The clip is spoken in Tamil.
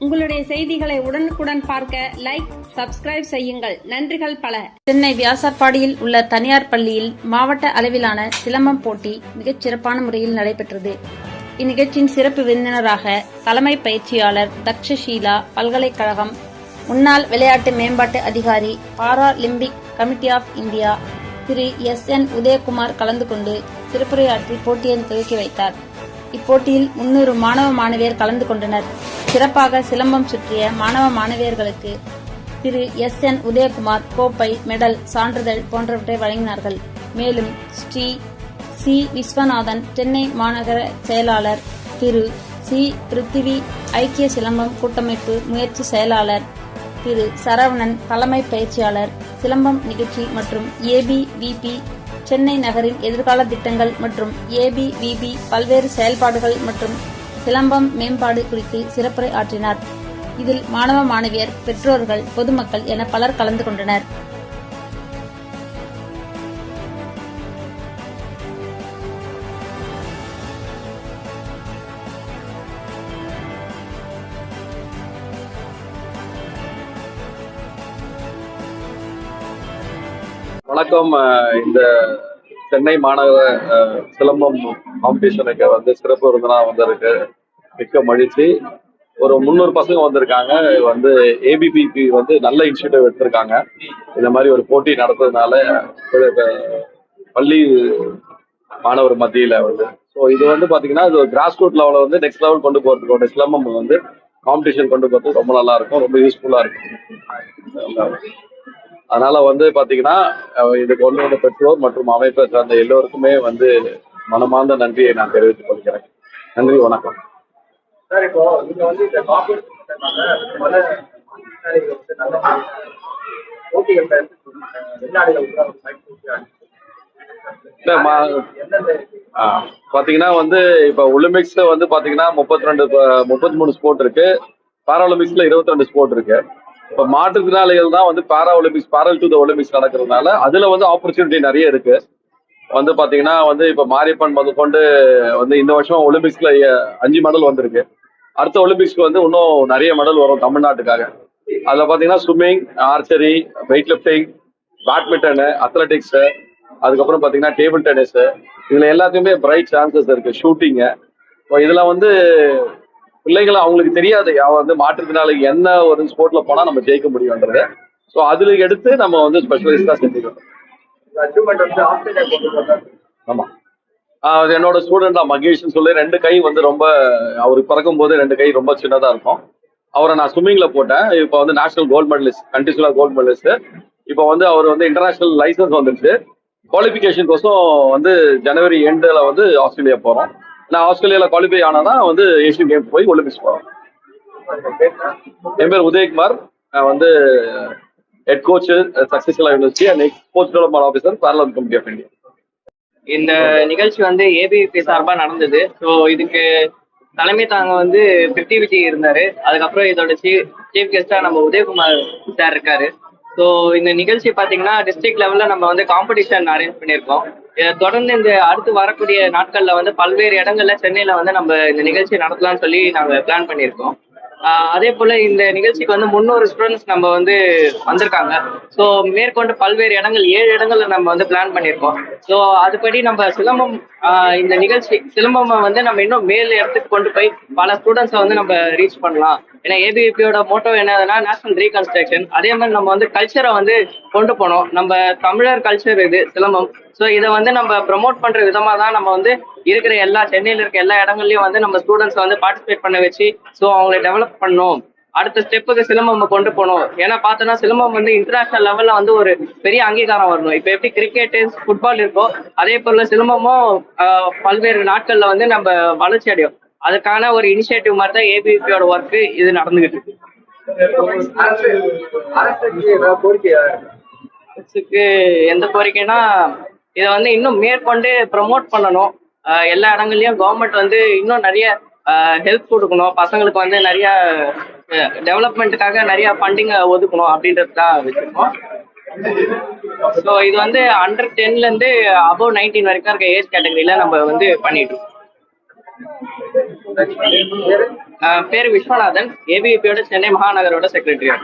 உங்களுடைய செய்திகளை உடனுக்குடன் பார்க்க லைக் சப்ஸ்கிரைப் செய்யுங்கள். நன்றிகள் பல. சென்னை வியாசர்பாடியில் உள்ள தனியார் பள்ளியில் மாவட்ட அளவிலான சிலம்பம் போட்டி மிகச் சிறப்பான முறையில் நடைபெற்றது. இந்நிகழ்ச்சியின் சிறப்பு விருந்தினராக தலைமை பயிற்சியாளர் தக்ஷஷீலா பல்கலைக்கழகம் முன்னாள் விளையாட்டு மேம்பாட்டு அதிகாரி பாராலிம்பிக் கமிட்டி ஆஃப் இந்தியா திரு எஸ் என் உதயகுமார் கலந்து கொண்டு சிறப்புரையாற்றி போட்டியை துவக்கி வைத்தார். இப்போட்டியில் முன்னூறு மாணவ மாணவியர் கலந்து கொண்டனர். சிறப்பாக சிலம்பம் சுற்றிய மாணவ மாணவியர்களுக்கு திரு எஸ் என் உதயகுமார் கோப்பை மெடல் சான்றிதழ் போன்றவற்றை வழங்கினார்கள். மேலும் ஸ்ரீ சி விஸ்வநாதன் சென்னை மாநகர செயலாளர் திரு சி பிருத்திவி ஐக்கிய சிலம்பம் கூட்டமைப்பு முயற்சி செயலாளர் திரு சரவணன் தலைமை பயிற்சியாளர் சிலம்பம் நிகழ்ச்சி மற்றும் ஏபிவிபி சென்னை நகரின் எதிர்கால திட்டங்கள் மற்றும் ஏபிவிபி பல்வேறு செயல்பாடுகள் மற்றும் சிலம்பம் மேம்பாடு குறித்து சிறப்புரை ஆற்றினார். இதில் மாணவ மாணவியர் பெற்றோர்கள் பொதுமக்கள் என பலர் கலந்து கொண்டனர். வணக்கம். இந்த சென்னை மாநகர சிலம்பம் காம்படிஷனுக்கு வந்து சிறப்பு விருந்தினா வந்திருக்கு. மிக்க மகிழ்ச்சி. ஒரு முந்நூறு பசங்க வந்திருக்காங்க. வந்து ஏபிபிபி வந்து நல்ல இனிஷியேட்டிவ் எடுத்திருக்காங்க. இந்த மாதிரி ஒரு போட்டி நடத்துறதுனால பள்ளி மாணவர் மத்தியில வந்து. ஸோ இது வந்து பாத்தீங்கன்னா இது கிராஸ் ரூட் லெவலில் வந்து நெக்ஸ்ட் லெவல் கொண்டு போறதுக்கு ஒரு சிலம்பம் வந்து காம்படிஷன் கொண்டு போறதுக்கு ரொம்ப நல்லா இருக்கும். ரொம்ப யூஸ்ஃபுல்லா இருக்கும். அதனால வந்து பாத்தீங்கன்னா இதுக்கு கொண்டு வந்த பெற்றோர் மற்றும் அமைப்பை சார்ந்த எல்லோருக்குமே வந்து மனமார்ந்த நன்றியை நான் தெரிவித்துக் கொள்கிறேன். நன்றி வணக்கம். சார் இப்போ நீங்க வந்து இந்த பாத்தீங்கன்னா வந்து இப்ப ஒலிம்பிக்ஸ்ல வந்து பாத்தீங்கன்னா முப்பத்தி ரெண்டு முப்பத்தி மூணு ஸ்போர்ட் இருக்கு. பாராலிம்பிக்ஸ்ல இருபத்தி ரெண்டு ஸ்போர்ட் இருக்கு. இப்ப மாற்றுத்திறனாளிகள் தான் வந்து para Olympics parallel to the Olympics நடக்கிறதுனால அதுல வந்து ஆப்பர்ச்சுனிட்டி நிறைய இருக்கு. வந்து பாத்தீங்கன்னா வந்து இப்ப மாரியப்பன் முதற்கொண்டு வந்து இந்த வருஷம் ஒலிம்பிக்ஸ்ல அஞ்சு மெடல் வந்திருக்கு. அடுத்த ஒலிம்பிக்ஸ்க்கு வந்து இன்னும் நிறைய மெடல் வரும் தமிழ்நாட்டுக்காக. அதுல பாத்தீங்கன்னா swimming archery weight lifting badminton athletics அதுக்கப்புறம் பாத்தீங்கன்னா டேபிள் டென்னிஸ் இதுல எல்லாத்தையுமே பிரைட் சான்சஸ் இருக்கு ஷூட்டிங்கு இதுல வந்து பிள்ளைகளை அவங்களுக்கு தெரியாது. அவ வந்து மாற்றுத்திறனாளி என்ன ஒரு ஸ்போர்ட்ல போனா நம்ம ஜெயிக்க முடியும்ன்றது. ஸோ அதுல எடுத்து நம்ம வந்து ஸ்பெஷலிஸ்டா செஞ்சுக்கணும் ஆமா. ஆஹ் அது என்னோட ஸ்டூடெண்ட் மகேஷ்னு சொல்லி ரெண்டு கை வந்து ரொம்ப அவர் பிறக்கும் போது ரெண்டு கை ரொம்ப சின்னதா இருக்கும். அவரை நான் ஸ்விம்மிங்ல போட்டேன். இப்போ வந்து national gold medalist conditional gold medalist இப்போ வந்து அவர் வந்து இன்டர்நேஷனல் லைசன்ஸ் வந்துருச்சு. குவாலிஃபிகேஷன் கோசம் வந்து ஜனவரி எண்டில் வந்து ஆஸ்திரேலியா போறோம். நான் ஆஸ்திரேலியால குவாலிஃபை ஆனதான் வந்து ஏஷியன் கேம் போய் ஒலிம்பிக்ஸ் போறோம். என் பேர் உதயகுமார். நான் வந்து ஹெட் கோச் சக்சஸ்ஃபுல்லா university and sports development officer பேரலன் committee of India இந்த நிகழ்ச்சி வந்து ஏபிபி சார்பா நடந்தது. ஸோ இதுக்கு தலைமை தாங்க வந்து பிப்டிவிட்டி இருந்தாரு. அதுக்கப்புறம் இதோட சீஃப் சீஃப் கெஸ்டா நம்ம உதயகுமார் சார் இருக்காரு. ஸோ இந்த நிகழ்ச்சி பார்த்தீங்கன்னா டிஸ்ட்ரிக்ட் லெவலில் நம்ம வந்து காம்படிஷன் அரேஞ்ச் பண்ணியிருக்கோம். தொடர்ந்து இந்த அடுத்து வரக்கூடிய நாட்கள்ல வந்து பல்வேறு இடங்கள்ல சென்னையில வந்து நம்ம இந்த நிகழ்ச்சி நடத்தலாம்னு சொல்லி நாங்கள் பிளான் பண்ணியிருக்கோம். அதே போல இந்த நிகழ்ச்சிக்கு வந்து முன்னூறு ஸ்டூடெண்ட்ஸ் நம்ம வந்து வந்திருக்காங்க. ஸோ மேற்கொண்டு பல்வேறு இடங்கள் ஏழு இடங்கள்ல நம்ம வந்து பிளான் பண்ணியிருக்கோம். ஸோ அதுபடி நம்ம சிலம்பம் இந்த நிகழ்ச்சி சிலம்பம் வந்து நம்ம இன்னும் மேல் இடத்துக்கு கொண்டு போய் பல ஸ்டூடெண்ட்ஸை வந்து நம்ம ரீச் பண்ணலாம். ஏன்னா ஏபிபியோட மோட்டோ என்னதுன்னா நேஷனல் ரீகன்ஸ்ட்ரக்ஷன் அதே மாதிரி நம்ம வந்து கல்ச்சரை வந்து கொண்டு போனோம் நம்ம தமிழர் கல்ச்சர் இது சிலம்பம். ஸோ இதை வந்து நம்ம ப்ரமோட் பண்ற விதமா தான் நம்ம வந்து இருக்கிற எல்லா சென்னையில இருக்க எல்லா இடங்கள்லயும் வந்து நம்ம ஸ்டூடெண்ட்ஸ் வந்து பார்ட்டிசிபேட் பண்ண வச்சு ஸோ அவங்களை டெவலப் பண்ணணும். அடுத்த ஸ்டெப்புக்கு சிலம்பம் கொண்டு போகணும். ஏன்னா பார்த்தோன்னா சிலம்பம் வந்து இன்டர்நேஷனல் லெவல்ல வந்து ஒரு பெரிய அங்கீகாரம் வரணும். இப்போ எப்படி கிரிக்கெட்டு ஃபுட்பால் இருக்கோ அதே போல சிலம்பமும் ஆஹ், பல்வேறு நாட்கள்ல வந்து நம்ம வளர்ச்சி அடையும். அதுக்கான ஒரு இனிஷியேட்டிவ் மாதிரி தான் ஏபிபியோட ஒர்க் இது நடந்துகிட்டு இருக்கு. அரசு அரசுக்கு எந்த கோரிக்கைனா இதை வந்து இன்னும் மேற்கொண்டு ப்ரமோட் பண்ணணும். எல்லா இடங்கள்லயும் கவர்மெண்ட் வந்து இன்னும் நிறைய ஹெல்ப் கொடுக்கணும். பசங்களுக்கு வந்து நிறைய டெவலப்மெண்ட்டுக்காக நிறைய ஃபண்டிங் ஒதுக்கணும் அப்படின்றது தான் வச்சிருக்கோம் ஸோ இது வந்து அண்டர் டென்ல இருந்து அபவ் நைன்டீன் வரைக்கும் இருக்க ஏஜ் கேட்டகரியில நம்ம வந்து பண்ணிட்டு இருக்கோம். பேரு பேர் விஸ்வநாதன் ஏபிவிபியோட சென்னை மகாநகரோட செக்ரட்டரியா